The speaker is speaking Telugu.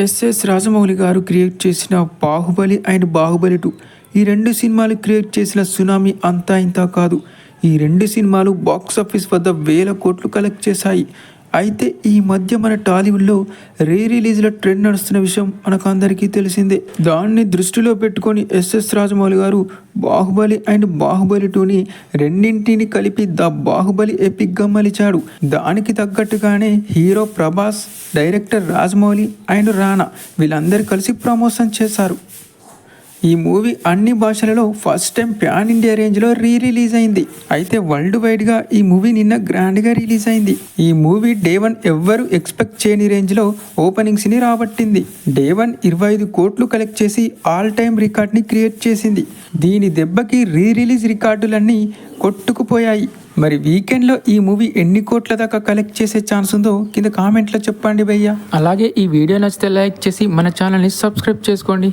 ఎస్ఎస్ రాజమౌళి గారు క్రియేట్ చేసిన బాహుబలి అండ్ బాహుబలి టూ. ఈ రెండు సినిమాలు క్రియేట్ చేసిన సునామీ అంతా ఇంత కాదు. ఈ రెండు సినిమాలు బాక్స్ ఆఫీస్ వద్ద వేల కోట్లు కలెక్ట్ చేశాయి. అయితే ఈ మధ్య మన టాలీవుడ్లో రీ రిలీజ్ల ట్రెండ్ నడుస్తున్న విషయం మనకు అందరికీ తెలిసిందే. దాన్ని దృష్టిలో పెట్టుకొని ఎస్ఎస్ రాజమౌళి గారు బాహుబలి అండ్ బాహుబలి టూని రెండింటిని కలిపి ద బాహుబలి ఎపిక్గా మలిచాడు. దానికి తగ్గట్టుగానే hero Prabhas director Rajamouli and Rana వీళ్ళందరూ కలిసి ప్రమోషన్ చేశారు. ఈ మూవీ అన్ని భాషలలో ఫస్ట్ టైం ప్యాన్ ఇండియా రేంజ్లో రీ రిలీజ్ అయింది. అయితే వరల్డ్ వైడ్గా ఈ మూవీ నిన్న గ్రాండ్గా రిలీజ్ అయింది. ఈ మూవీ డే వన్ ఎవ్వరు ఎక్స్పెక్ట్ చేయని రేంజ్లో ఓపెనింగ్స్ని రాబట్టింది. డే వన్ ఇరవై ఐదు కోట్లు కలెక్ట్ చేసి ఆల్ టైమ్ రికార్డ్ని క్రియేట్ చేసింది. దీని దెబ్బకి రీ రిలీజ్ రికార్డులన్నీ కొట్టుకుపోయాయి. మరి వీకెండ్లో ఈ మూవీ ఎన్ని కోట్ల దాకా కలెక్ట్ చేసే ఛాన్స్ ఉందో కింద కామెంట్లో చెప్పండి భయ్యా. అలాగే ఈ వీడియో నచ్చితే లైక్ చేసి మన ఛానల్ని సబ్స్క్రైబ్ చేసుకోండి.